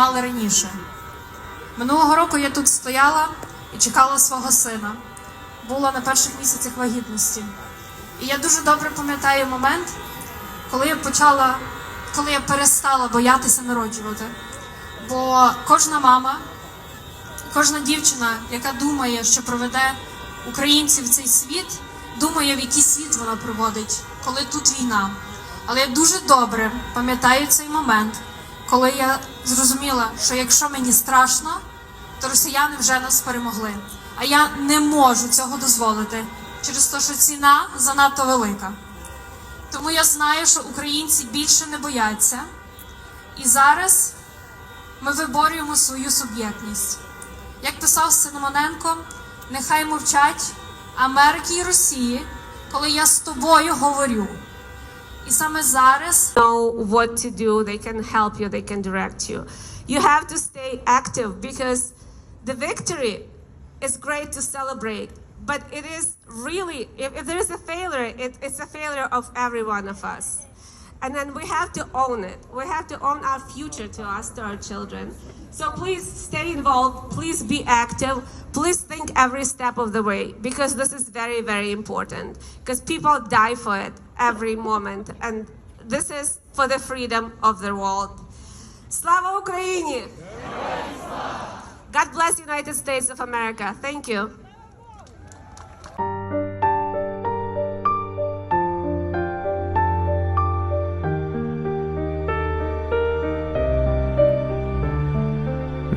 мали раніше. Минулого року я тут стояла і чекала свого сина. Була на перших місяцях вагітності. І я дуже добре пам'ятаю момент, коли я почала, коли я перестала боятися народжувати. Бо кожна мама, кожна дівчина, яка думає, що проведе українців цей світ, думає, в який світ вона проводить, коли тут війна. Але я дуже добре пам'ятаю цей момент, коли я зрозуміла, що якщо мені страшно, то росіяни вже нас перемогли. А я не можу цього дозволити через те, що ціна занадто велика. Тому я знаю, що українці більше не бояться. І зараз ми виборюємо свою суб'єктність. Як писав Синомоненко, нехай мовчать Америки і Росії, коли я з тобою говорю. І саме зараз know what to do. They can help you. They can direct you. You have to stay active because the victory is great to celebrate, but it is really, if, if there is a failure, it, it's a failure of every one of us. And then we have to own it. We have to own our future to us, to our children. So please stay involved. Please be active. Please think every step of the way because this is very, very important. Because people die for it every moment. And this is for the freedom of the world. Slava Ukraini! God bless the United States of America. Thank you.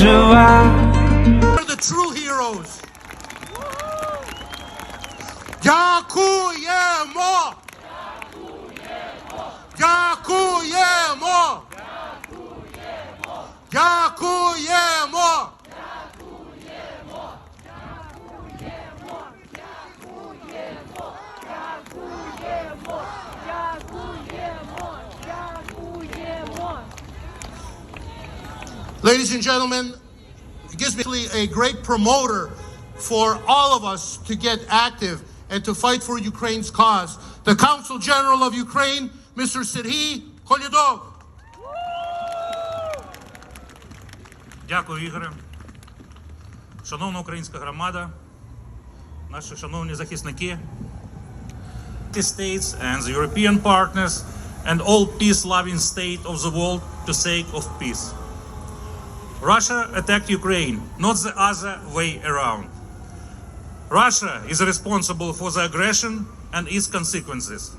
之外 Ladies and gentlemen, it gives me a great promoter for all of us to get active and to fight for Ukraine's cause. The Council General of Ukraine, Mr. Serhiy Kolyadov. Дякую, Ігоре. Шановна українська громада, наші шановні захисники, the States and the European partners and all peace-loving state of the world to sake of peace. Russia attacked Ukraine, not the other way around. Russia is responsible for the aggression and its consequences.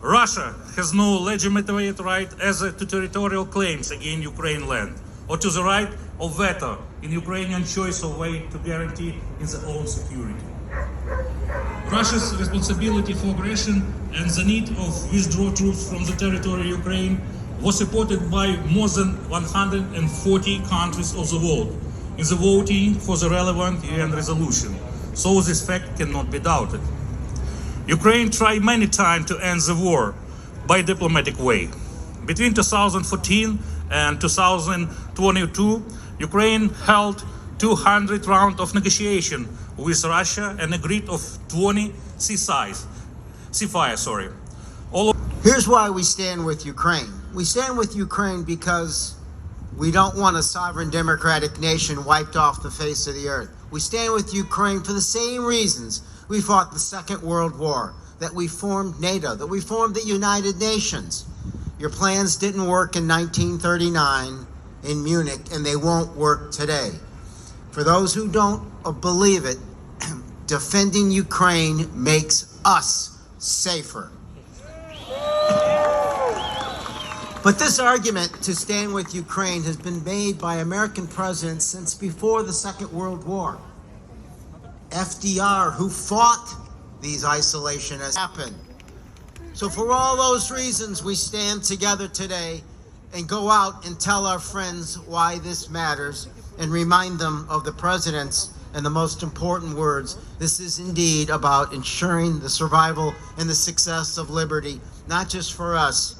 Russia has no legitimate right as a, to territorial claims against Ukraine land or to the right of veto in Ukrainian choice of way to guarantee its own security. Russia's responsibility for aggression and the need of withdraw troops from the territory of Ukraine was supported by more than 140 countries of the world in the voting for the relevant UN resolution. So this fact cannot be doubted. Ukraine tried many times to end the war by diplomatic way. Between 2014 and 2022, Ukraine held 200 rounds of negotiation with Russia and agreed of 20 ceasefires. Ceasefire, sorry. All Here's why we stand with Ukraine. We stand with Ukraine because we don't want a sovereign democratic nation wiped off the face of the earth. We stand with Ukraine for the same reasons we fought the Second World War, that we formed NATO, that we formed the United Nations. Your plans didn't work in 1939 in Munich, and they won't work today. For those who don't believe it, defending Ukraine makes us safer. But this argument to stand with Ukraine has been made by American presidents since before the Second World War. FDR, who fought these isolationists, happened. So, for all those reasons, we stand together today and go out and tell our friends why this matters and remind them of the president's and the most important words. This is indeed about ensuring the survival and the success of liberty, not just for us,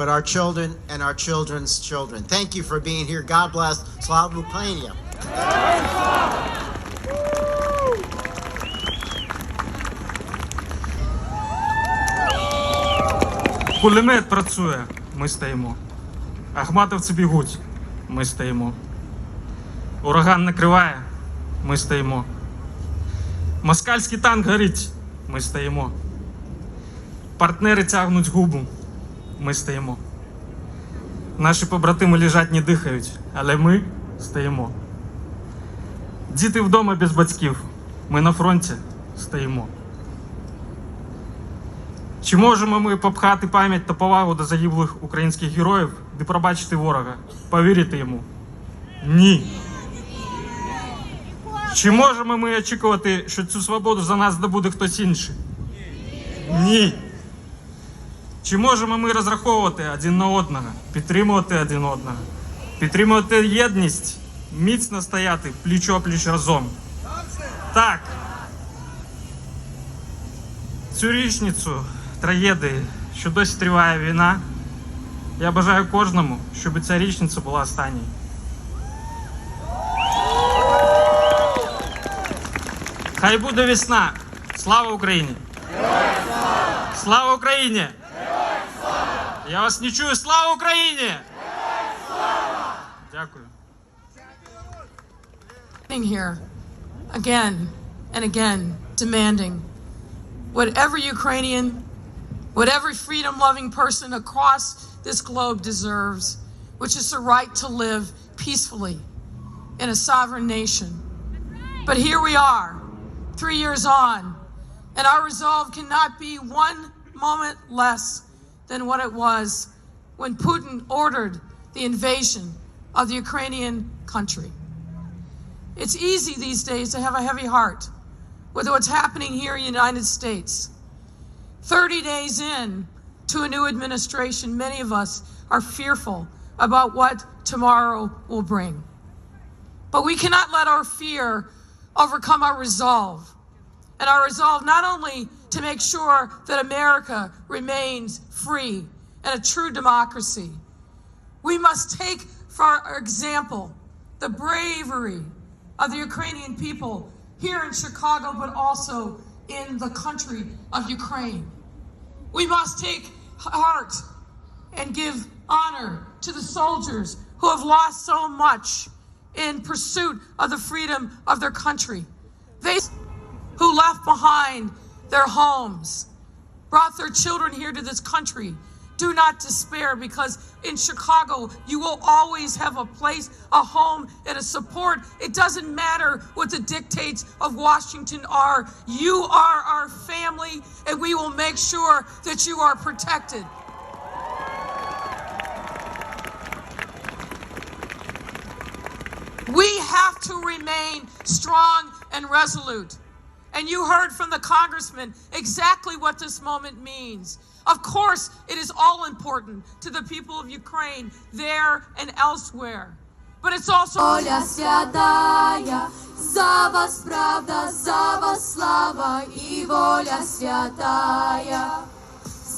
but our children and our children's children. Thank you for being here. God bless. Slava Ukraini. Кулемет працює, ми стоїмо. Ахматовці бігуть, ми стоїмо. Ураган накриває, ми стоїмо. Москальський танк горить, ми стоїмо. Партнери тягнуть губу, ми стоїмо. Наші побратими лежать, не дихають, але ми стоїмо. Діти вдома без батьків, ми на фронті стоїмо. Чи можемо ми попхати пам'ять та повагу до загиблих українських героїв, де пробачити ворога, повірити йому? Ні. Чи можемо ми очікувати, що цю свободу за нас здобуде хтось інший? Ні. Чи можемо ми розраховувати один на одного, підтримувати один одного, підтримувати єдність, міцно стояти пліч-о-пліч разом? Так. Цю річницю трагедії, що досі триває війна, я бажаю кожному, щоб ця річниця була останньою. Хай буде весна! Слава Україні! Слава Україні! Я вас не чую! Слава Україні! Дякую. standing here again and again demanding what every Ukrainian, what every freedom loving person across this globe deserves, which is the right to live peacefully in a sovereign nation. But here we are, three years on, and our resolve cannot be one moment less than what it was when Putin ordered the invasion of the Ukrainian country. It's easy these days to have a heavy heart with what's happening here in the United States. 30 days in to a new administration, many of us are fearful about what tomorrow will bring. But we cannot let our fear overcome our resolve. And our resolve not only to make sure that America remains free and a true democracy, we must take for example the bravery of the Ukrainian people here in Chicago, but also in the country of Ukraine. We must take heart and give honor to the soldiers who have lost so much in pursuit of the freedom of their country. They who left behind their homes, brought their children here to this country. Do not despair because in Chicago, you will always have a place, a home, and a support. It doesn't matter what the dictates of Washington are. You are our family, and we will make sure that you are protected. We have to remain strong and resolute. And you heard from the congressman exactly what this moment means. Of course, it is all important to the people of Ukraine there and elsewhere. But it's also Воля святая, за вас правда, за вас слава і воля святая.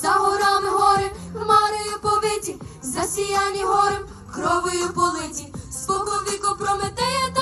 За горами гори, хмарою повиті, засіяні горем, кровою политі, споковіко прометеє та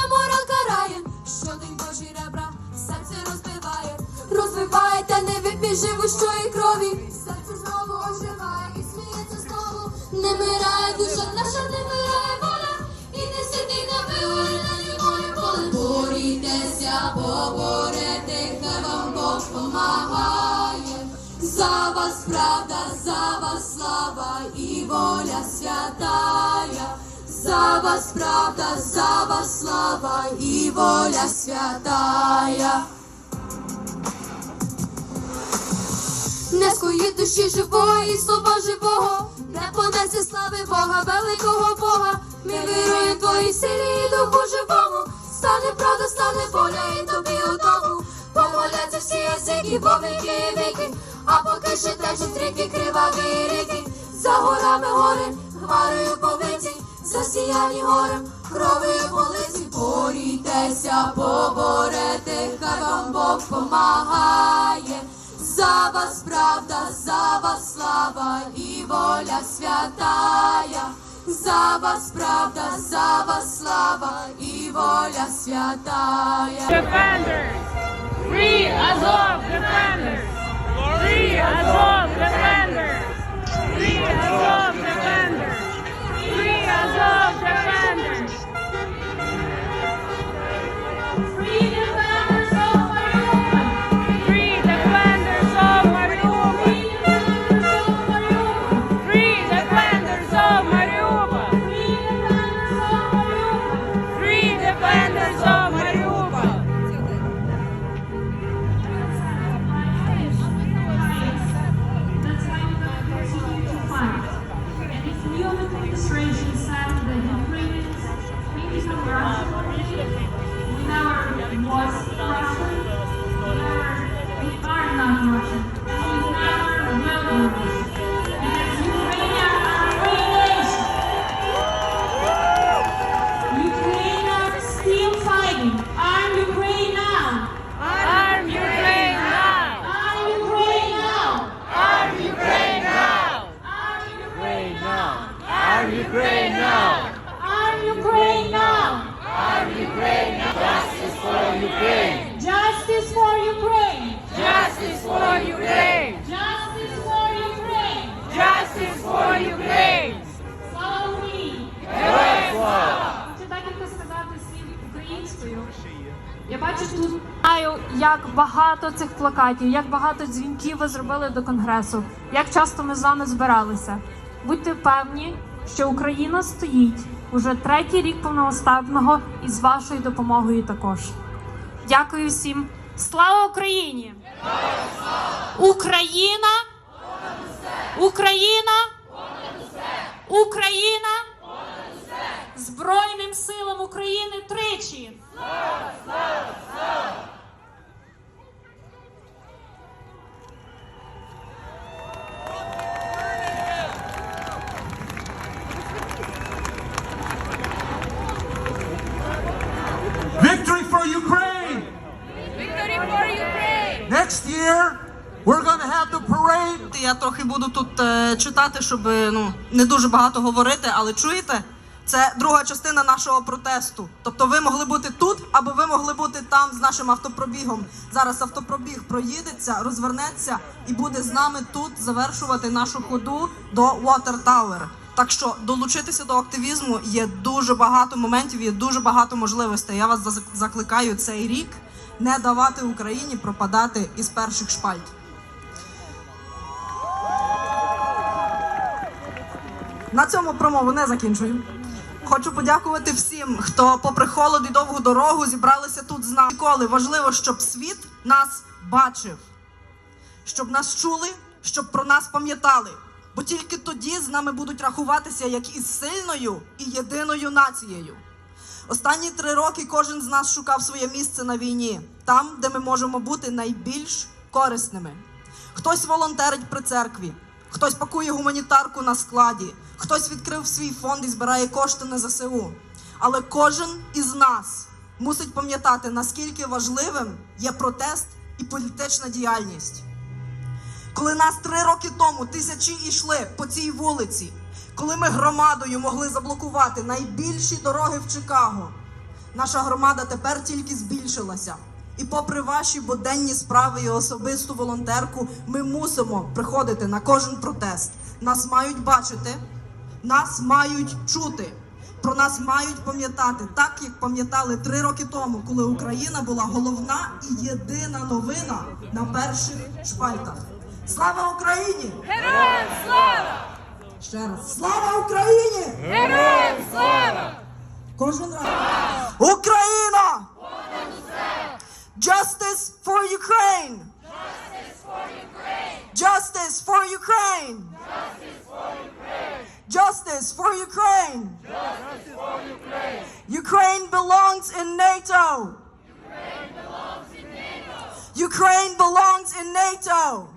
та не вип'є живущої крові. Серце знову оживає і сміється знову, не мирає душа наша, не мирає воля, і не сидить на виворенні волі поле. Борітеся, поборете, хай вам Бог помагає. за вас правда, за вас слава і воля святая. За вас правда, за вас слава і воля святая. Не скої душі живої, слова живого, не понесе слави Бога, великого Бога. Ми віруємо в твої силі і духу живому. Стане правда, стане воля і тобі удому. Помоляться всі язики, бо віки віки, а поки ще течуть ріки, криваві ріки. За горами гори, хмарою повиті, засіяні горем, кров'ю полиці. Борітеся, поборете, хай вам Бог помагає. За вас правда, за вас слава і воля святая. За вас правда, за вас слава і воля святая. Defenders! Free Azov Defenders! Free Azov Defenders! Я бачу тут знаю, як багато цих плакатів, як багато дзвінків ви зробили до конгресу, як часто ми з вами збиралися. Будьте певні, що Україна стоїть уже третій рік повномасштабного і з вашою допомогою також. Дякую всім. Слава Україні! Україна! Україна! Україна! Збройним силам України тричі! Victory for Ukraine! Victory for Ukraine! Next year, we're going to have the parade Я трохи буду тут е, читати, щоб е, ну не дуже багато говорити, але чуєте? Це друга частина нашого протесту. Тобто ви могли бути тут, або ви могли бути там з нашим автопробігом. Зараз автопробіг проїдеться, розвернеться і буде з нами тут завершувати нашу ходу до Water Tower. Так що долучитися до активізму є дуже багато моментів, є дуже багато можливостей. Я вас закликаю цей рік не давати Україні пропадати із перших шпальт. На цьому промову не закінчую. Хочу подякувати всім, хто, попри холод і довгу дорогу, зібралися тут з нами. Ніколи важливо, щоб світ нас бачив, щоб нас чули, щоб про нас пам'ятали. Бо тільки тоді з нами будуть рахуватися як із сильною і єдиною нацією. Останні три роки кожен з нас шукав своє місце на війні, там, де ми можемо бути найбільш корисними. Хтось волонтерить при церкві, хтось пакує гуманітарку на складі, хтось відкрив свій фонд і збирає кошти на ЗСУ. Але кожен із нас мусить пам'ятати, наскільки важливим є протест і політична діяльність. Коли нас три роки тому тисячі йшли по цій вулиці, коли ми громадою могли заблокувати найбільші дороги в Чикаго, наша громада тепер тільки збільшилася. І попри ваші буденні справи і особисту волонтерку, ми мусимо приходити на кожен протест. Нас мають бачити, нас мають чути. Про нас мають пам'ятати так, як пам'ятали три роки тому, коли Україна була головна і єдина новина на перших шпальтах. Слава Україні! Героям слава! Ще раз. Слава Україні! Героям слава! Кожен раз. Україна! Justice for Ukraine! Justice for Ukraine! Justice for Ukraine! Justice for Ukraine belongs in NATO! Ukraine belongs in NATO!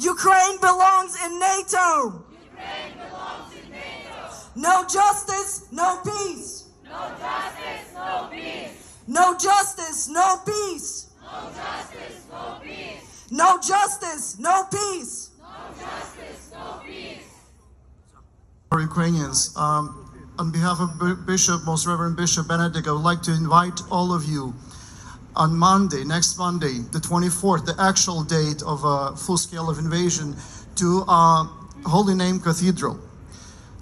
Ukraine belongs in NATO! No justice, no peace. No justice, no peace. No justice, no peace. No justice, no peace. No justice, no peace. No justice, no peace. For Ukrainians, um, on behalf of Bishop, Most Reverend Bishop Benedict, I would like to invite all of you on Monday, next Monday, the 24th, the actual date of a full scale of invasion, to uh, Holy Name Cathedral.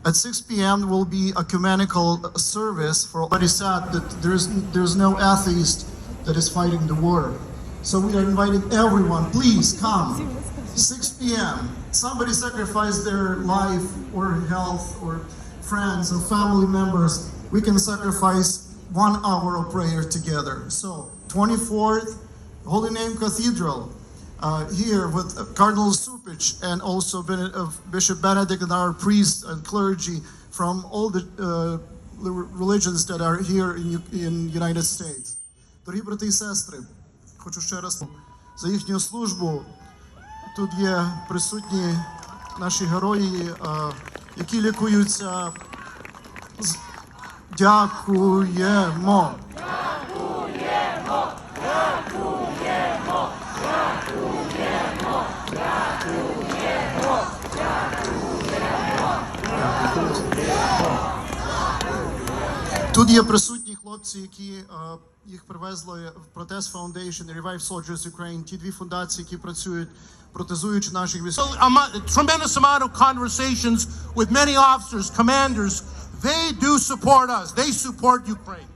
At 6 p.m. there will be a ecumenical service for already said that there's there's no atheist that is fighting the war. So we are inviting everyone, please come. 6 p.m. Somebody sacrificed their life or health or friends or family members. We can sacrifice one hour of prayer together. So 24th, Holy Name Cathedral uh, here with uh, Cardinal Supich and also Ben- uh, Bishop Benedict and our priests and clergy from all the uh, the religions that are here in, U- in United States. Дорогі брати і сестри, хочу ще раз за їхню службу. Тут є присутні наші герої, е, які лікуються. З- Дякуємо. Тут є присутні хлопці, які е, їх привезли в Protest Foundation і Revive Soldiers Ukraine, ті дві фундації, які працюють, протезуючи наших військових. a mo- tremendous amount of conversations with many officers, commanders. They do support us. They support Ukraine.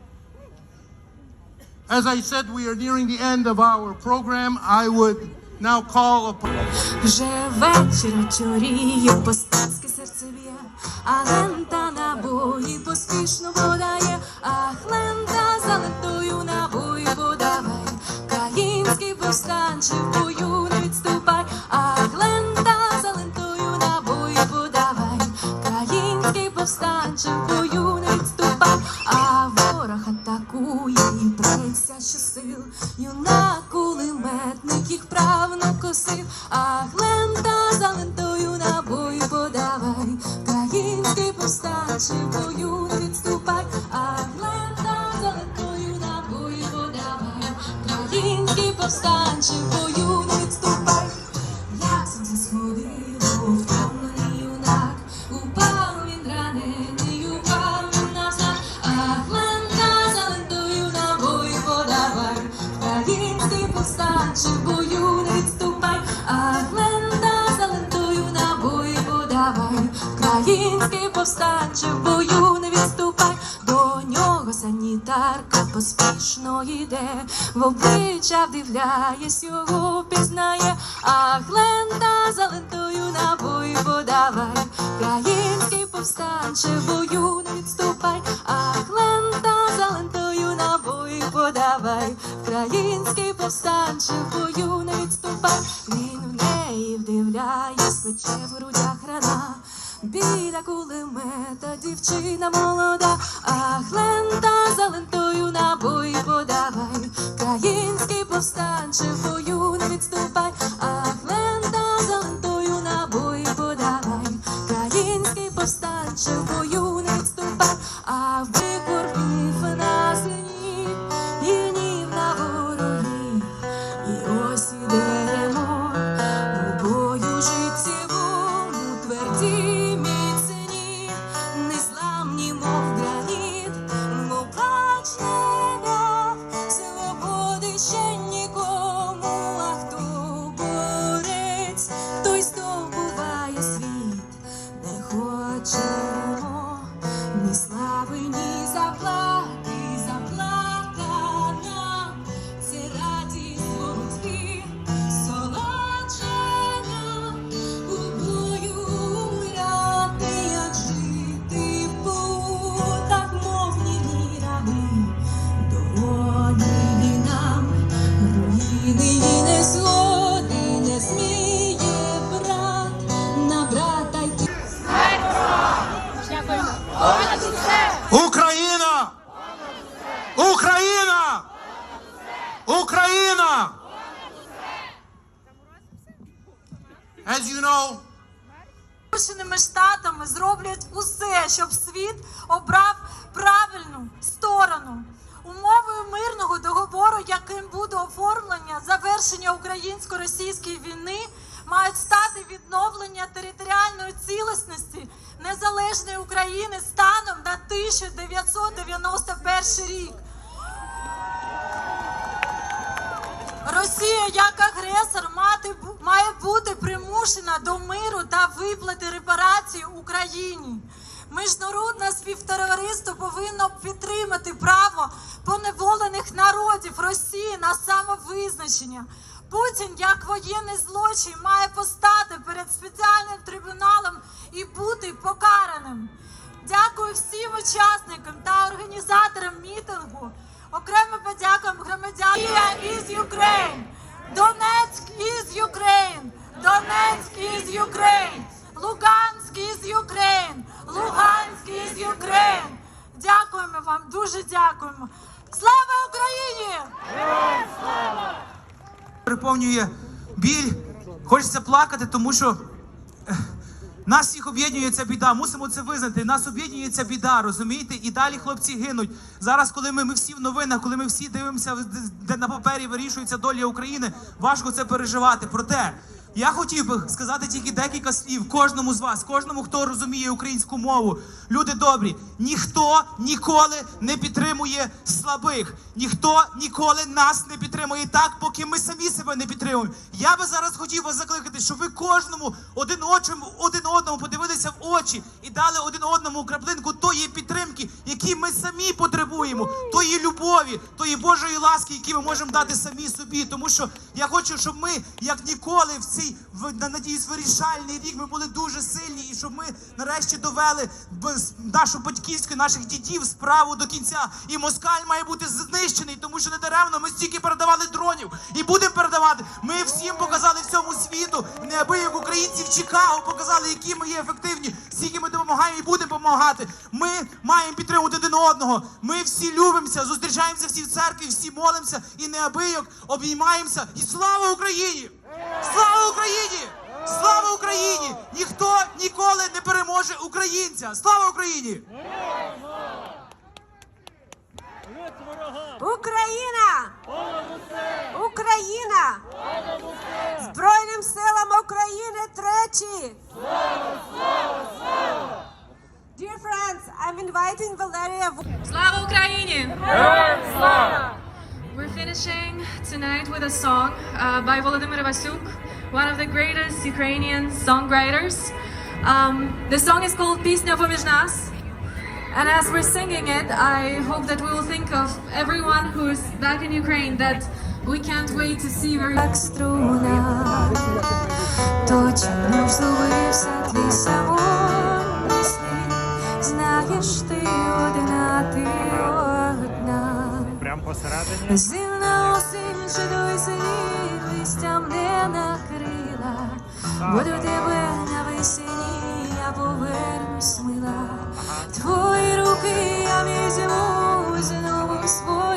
As I said, we are nearing the end of our program. I would now call upon. Вже вечір чоріє, постацьке серце б'є, а лента на бої поспішно подає, ах, лента за на бою подавай, Країнський повстанчий в бою поспішно йде, в обличчя вдивляєсь, його пізнає, ах, лента за лентою на бої подавай, Український повстанче бою не відступай, ах, лента за лентою на бої подавай, Український повстанче бою не відступай, він в неї вдивляє, пече в рана. Біля кулемета. Дівчина молода, ах, лента за лентою на бої подавай, Український повстанче в бою не відступай, ах, лента As you know, Сполученими Штатами зроблять усе, щоб світ обрав правильну сторону. Умовою мирного договору, яким буде оформлення завершення українсько-російської війни, мають стати відновлення територіальної цілісності незалежної України станом на 1991 рік. Росія як агресор мати, має бути примушена до миру та виплати репарацій Україні. Міжнародне співтовариство повинно підтримати право поневолених народів Росії на самовизначення. Путін як воєнний злочин має постати перед спеціальним трибуналом і бути покараним. Дякую всім учасникам та організаторам мітингу. Окремо подякуємо громадянам is Ukraine! Донецьк із Ukraine! Донецьк із Юкрейн, Луганськ із Ukraine! Луганськ із Ukraine! Дякуємо вам, дуже дякуємо. Слава Україні! переповнює біль. Хочеться плакати, тому що нас всіх об'єднує ця біда. Мусимо це визнати. Нас об'єднує ця біда, розумієте? І далі хлопці гинуть. Зараз, коли ми, ми всі в новинах, коли ми всі дивимося, де на папері вирішується доля України, важко це переживати. Проте я хотів би сказати тільки декілька слів кожному з вас, кожному, хто розуміє українську мову. Люди добрі, ніхто ніколи не підтримує слабих. Ніхто ніколи нас не підтримує так, поки ми самі себе не підтримуємо. Я би зараз хотів вас закликати, щоб ви кожному один очим, один одному подивилися в очі і дали один одному краплинку тої підтримки, які ми самі потребуємо, тої любові, тої Божої ласки, які ми можемо дати самі собі. Тому що я хочу, щоб ми, як ніколи, в цей надіюсь, вирішальний рік ми були дуже сильні, і щоб ми нарешті довели нашу батьківську, наших дітів справу до кінця. І москаль має бути знищений, тому що недаремно ми стільки передавали дронів і будемо передавати. Ми всім показали всьому світу, неабияк українці в Чикаго показали, які ми є ефективні, скільки ми допомагаємо і будемо допомагати. Ми маємо підтримувати один одного. Ми всі любимося, зустрічаємося всі в церкві, всі молимося і неабияк обіймаємося. І слава Україні! Слава Україні! Слава Україні! Ніхто ніколи не переможе українця! Слава Україні! Україна! Україна! Збройним силам України тричі! Dear friends, I'm inviting Valeria Слава Україні! Слава! We're finishing tonight with a song uh, by Volodymyr Vasyuk, one of the greatest Ukrainian songwriters. Um, the song is called Пісня поміж нас. And as we're singing it, I hope that we will think of everyone who's back in Ukraine that we can't wait to see very Як струна, точно ж зубився твій самотній Посередині. Зимна осінь той слід листям не накрила, бо до тебе навесні я повернусь мила. Твої руки я візьму знову свої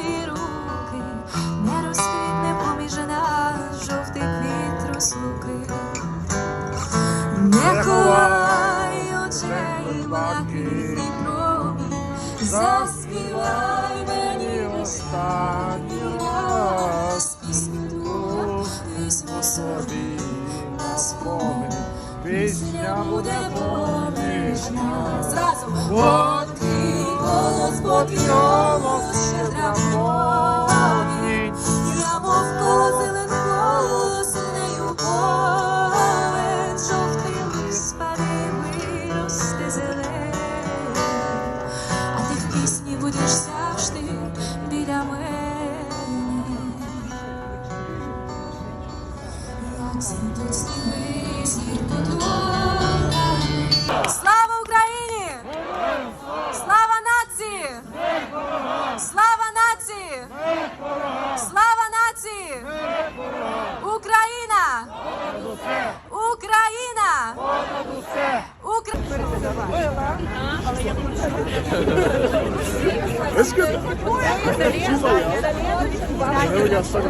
Göster.